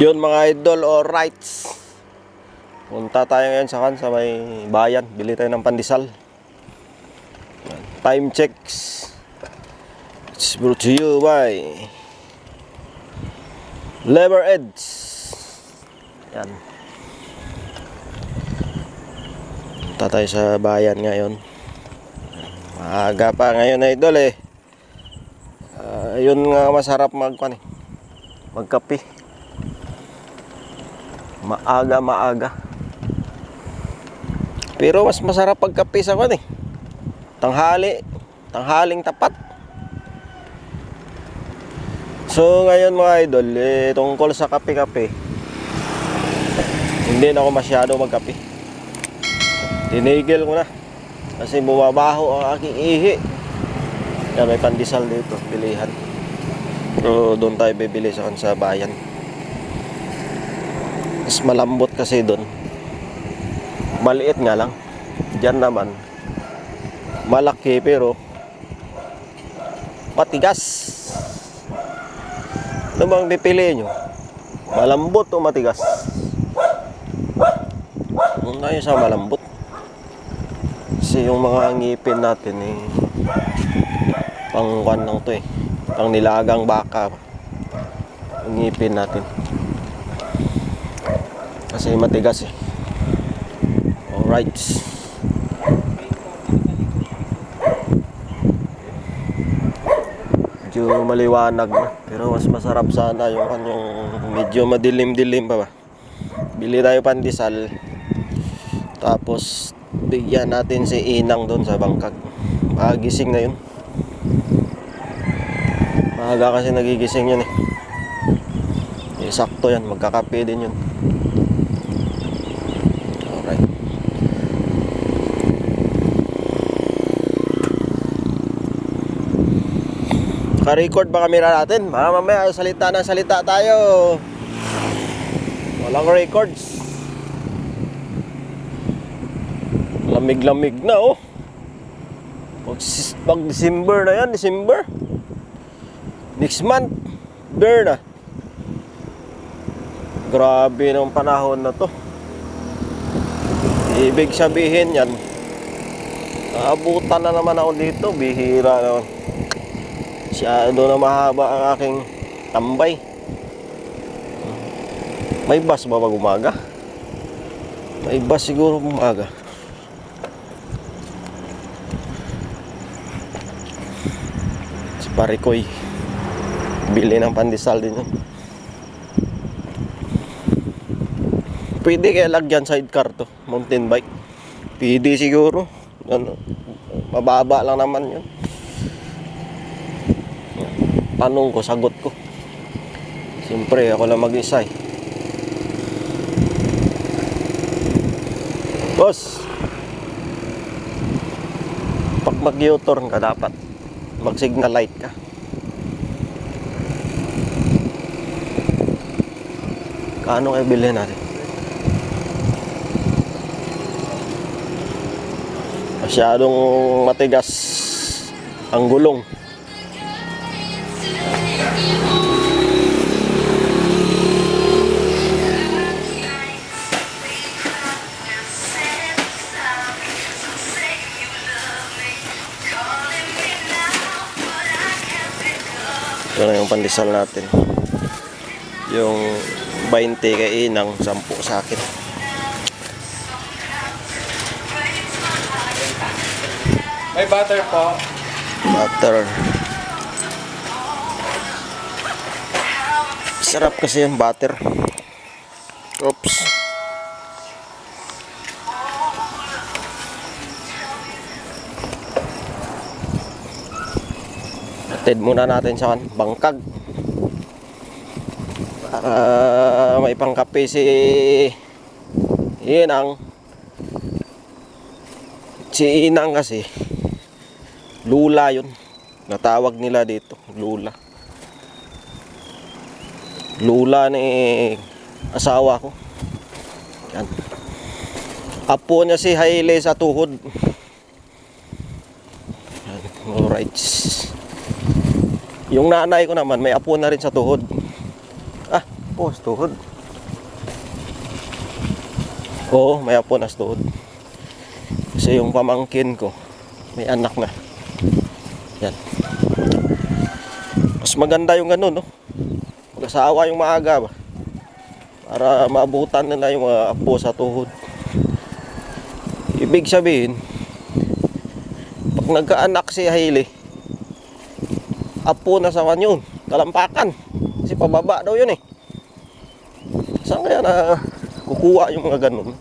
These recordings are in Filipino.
Yun mga idol o rights. Punta tayo ngayon sa kan sa may bayan. Bili tayo ng pandesal. Time checks. It's brought to you by Lever Edge. Yan. Punta tayo sa bayan ngayon. Maaga pa ngayon idol eh. Ah, yun nga masarap magkwan eh. Magkape. Maaga, maaga. Pero mas masarap pagkape sa kwan eh. Tanghali. Tanghaling tapat. So ngayon mga idol, eh, tungkol sa kape-kape. Hindi na ako masyado magkape. Tinigil ko na. Kasi bumabaho ang aking ihi. Yan, may pandesal dito, bilihan. Pero doon tayo bibili sa, sa bayan. Mas malambot kasi doon. Maliit nga lang. Diyan naman. Malaki pero matigas. Ano bang pipili nyo? Malambot o matigas? Kung tayo sa malambot. Kasi yung mga ngipin natin eh pang kwan lang to eh. Pang nilagang baka. Ngipin natin. Kasi matigas eh. Alright. Medyo maliwanag na. Pero mas masarap sana yung kanyang medyo madilim-dilim pa ba. Bili tayo pandesal. Tapos bigyan natin si Inang doon sa bangkag. Magising na yun. Maaga kasi nagigising yun eh. eh sakto yan, magkakape din yun. Alright. Naka-record ba kamera natin? Mga mamaya, salita na salita tayo. Walang records. Lamig-lamig na oh. Pag, pag December na yan, December. Next month, bear na. Grabe ng panahon na to. Ibig sabihin yan, naabutan na naman ako dito, bihira naman. Siyado na mahaba ang aking tambay. May bus ba pag umaga? May bus siguro umaga. Si Parikoy. Bili ng pandesal din yun. Pwede kaya lagyan sidecar to, mountain bike. Pwede siguro. Ano, mababa lang naman yun. Tanong ko, sagot ko. Siyempre, ako lang mag-isa eh. Boss! Pag mag-U-turn ka dapat, mag-signal light ka. Kaano kayo bilhin natin? Masyadong matigas ang gulong. Ito na yung pandesal natin. Yung 20 kay Inang, 10 sa akin. May butter po. Butter. Sarap kasi yung butter. Oops. Atid muna natin sa bangkag. Para may pangkape si Inang. Si Inang kasi Lula yun. Natawag nila dito. Lula. Lula ni asawa ko. Yan. Apo niya si Haile sa tuhod. Alright. Yung nanay ko naman, may apo na rin sa tuhod. Ah, po, sa tuhod. Oo, may apo na sa tuhod. Kasi yung pamangkin ko, may anak na. Yan. Mas maganda yung ganun, no? Mag-asawa yung maaga? Para maabutan nila yung mga apo sa tuhod. Ibig sabihin, pag nagkaanak si Hailey, apo na sa kanyon, talampakan. Kasi pababa daw yun eh. Saan kaya na kukuha yung mga ganun?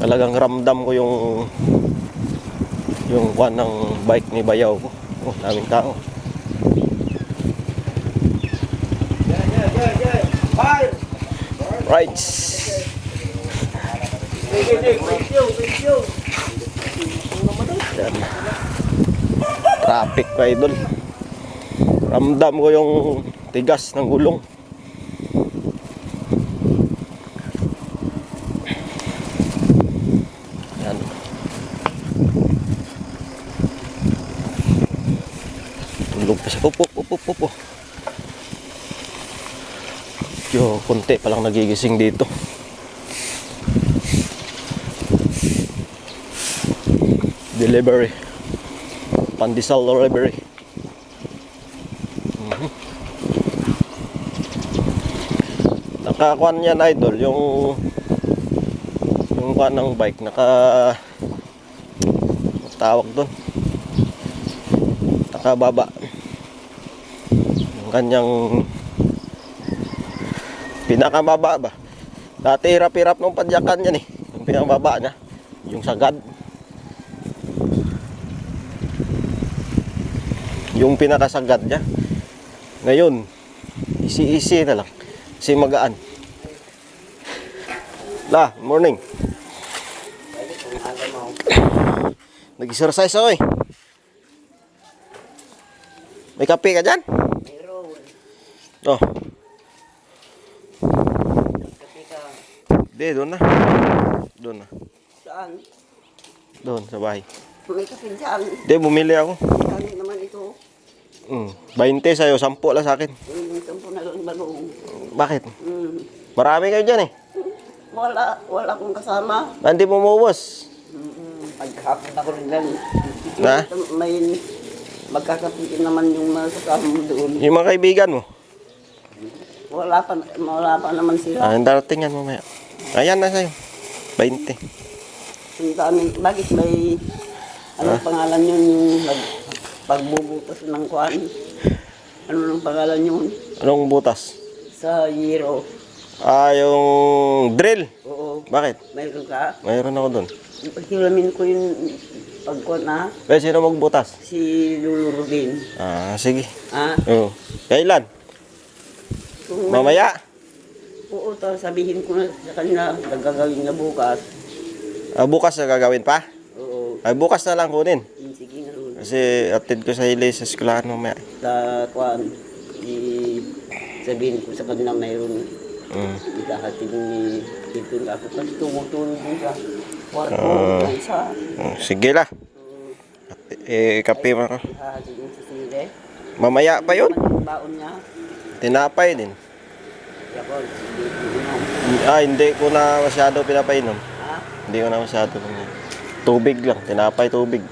Talagang ramdam ko yung yung kwan ng bike ni Bayaw. Oh, daming tao. Right. Yan. Traffic ko idol. Ramdam ko yung tigas ng gulong. Tulog pa siya. Upo, upo, upo, upo. Yo, konti pa lang nagigising dito. Delivery. Pandesal delivery. Mhm. Nakakuan yan idol yung yung kuan ng bike naka tawag doon nakababa kanyang pinakamaba ba? Dati hirap-hirap nung padyakan yan eh. Yung pinakababa niya yung sagad. Yung pinakasagad niya. Ngayon easy-easy na lang. Kasi magaan. La morning. Nag-exercise ako eh. May kape ka dyan? Oh ka. Hindi, doon na. Doon na. Saan? Doon, sa bahay. May kape dyan. Hindi, bumili ako. Kami naman ito. Mm. 20 sa'yo, 10 lang sa akin. Yung sampu na lang balong. Bakit? Hmm. Marami kayo dyan eh. Wala. Wala akong kasama. Hindi mo mauwas. Mm-mm. Pagkapit ako rin lang. Ha? May magkakapitin naman yung mga kasama mo doon. Yung mga kaibigan mo. Wala pa, wala pa naman sila. Ah, darating yan mamaya. Ayan na sa'yo. 20. Ang dami. Bakit may ano pangalan yun yung pagbubutas ng kwan? Ano nang pangalan yun? Anong butas? Sa Yero. Ah, yung drill. Oo. Bakit? Mayroon ka? Mayroon ako doon. Hiramin ko yung pagkwan na Eh, sino magbutas? si Lulu Rubin. Ah, sige. Ah, Oo. Kailan? may, Mamaya? oo, to, sabihin ko na sa kanya, nagagawin na bukas. Ah, bukas na gagawin pa? Oo, Ay, bukas na lang kunin. yun, sige na Lulu. Kasi atid ko sa hili sa eskwelahan mamaya. Sa kwan, i sabihin ko sa kanya mayroon Mm. ikahatid ni dito na ako kasi tumutulog din sa Oh, sige la. Eh, kape mo. Mamaya pa yun. Tinapay din. Ah, hindi ko na masyado pinapainom. Hindi ko na masyado. Tubig lang. Tinapay, tubig.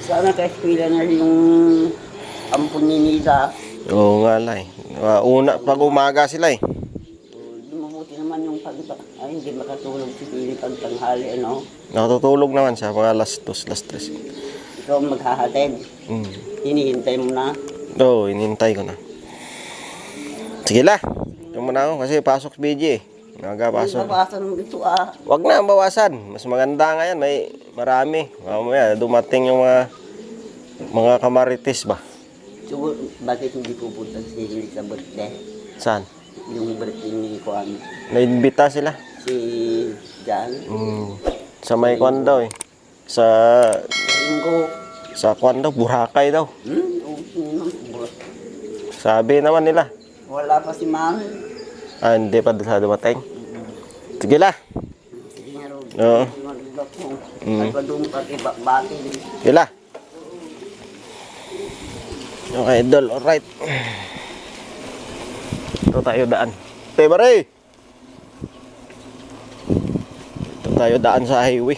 Sana ka-eskwela na yung ampun ni Nida. Oo nga la eh. Ah, Una, pag umaga sila eh. Naman yung pag ay hindi makatulog si Pili pag tanghali ano. Nakatutulog naman siya mga last 2, last 3. Ikaw ang maghahatid. Mm. Hinihintay mo na. Oo, inintay ko na. Sige la. Ito muna ako kasi pasok si BJ eh. Maga Ay, pasok. babasan mo dito ah. Wag na bawasan. Mas maganda nga yan. May marami. Mamaya dumating yung mga mga kamarites ba? So, bakit hindi pupunta si Hili sa birthday? Saan? Yung birthday ni Kuan. Naimbita sila. Si Jan. Mm, sa may kwan daw eh. Sa Linggo. sa kwan daw, Boracay daw. Hmm? Sabi naman nila. Wala pa si Ma'am. Ah, hindi pa sa dumating. Sige la. Oo. Mm. Sige la. Okay, idol, alright. Ito tayo daan. Te, bare! Ito tayo daan sa highway.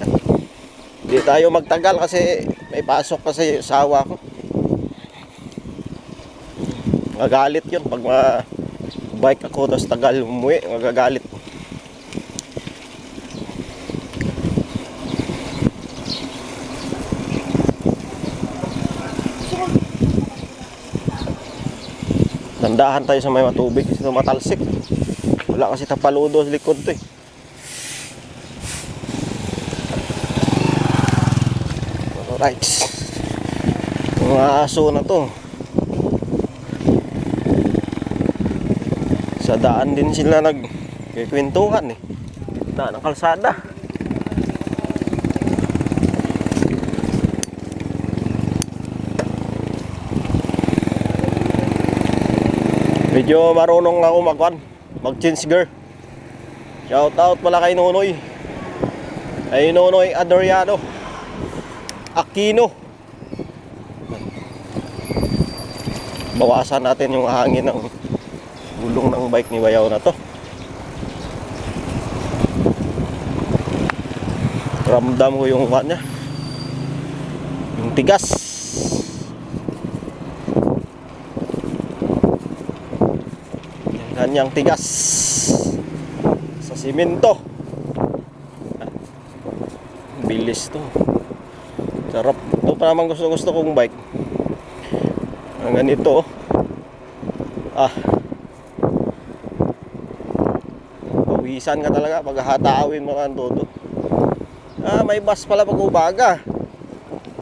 Yan. Hindi tayo magtagal kasi may pasok kasi sawa ko. Magagalit yun pag ma bike ako tapos tagal umuwi, magagalit. Nandahan tayo sa may matubig kasi matalsik. Wala kasi tapaludo sa likod to eh. Alright. Mga aso na to. Sa daan din sila nag kikwentuhan eh. Daan ng kalsada. Medyo marunong ako magwan, mag-change gear. Shout out pala kay Nonoy. Kay Nonoy Adoriano. Aquino. Bawasan natin yung hangin ng gulong ng bike ni Bayaw na to. Ramdam ko yung kanya. Yung tigas. Yung kanyang tigas. Sa simento. Bilis to. Sarap. Ito pa naman gusto gusto kong bike. Ang ganito. oh. Ah. Pawisan ka talaga pag hatawin mo ang todo. Ah, may bus pala pag ubaga.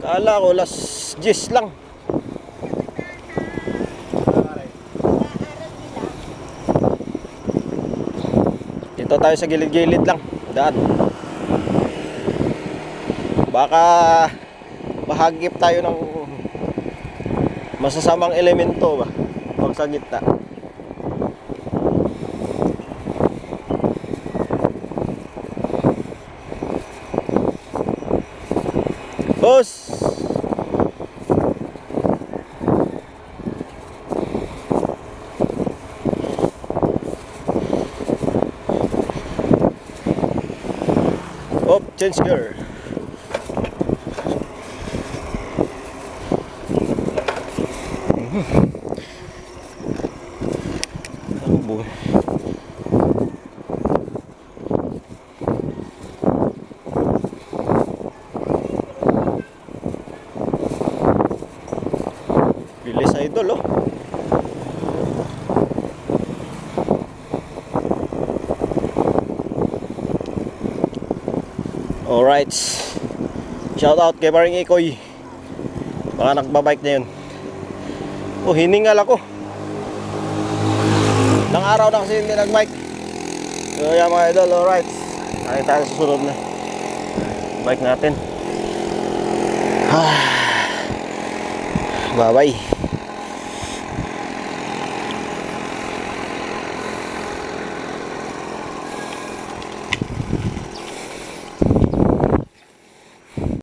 Kala ko las 10 lang. Dito tayo sa gilid-gilid lang. Daan. Baka mahagip tayo ng masasamang elemento ba pag sa gitna. Boss! Change gear. Mm-hmm. Oh boy. Alright. Shout out kay Paring Ikoy. Baka nagbabike na yun. Oh, hiningal ako. Ilang araw na kasi hindi nag-mic. So, yan mga idol, alright. Tayo tayo susunod na bike natin. Bye-bye.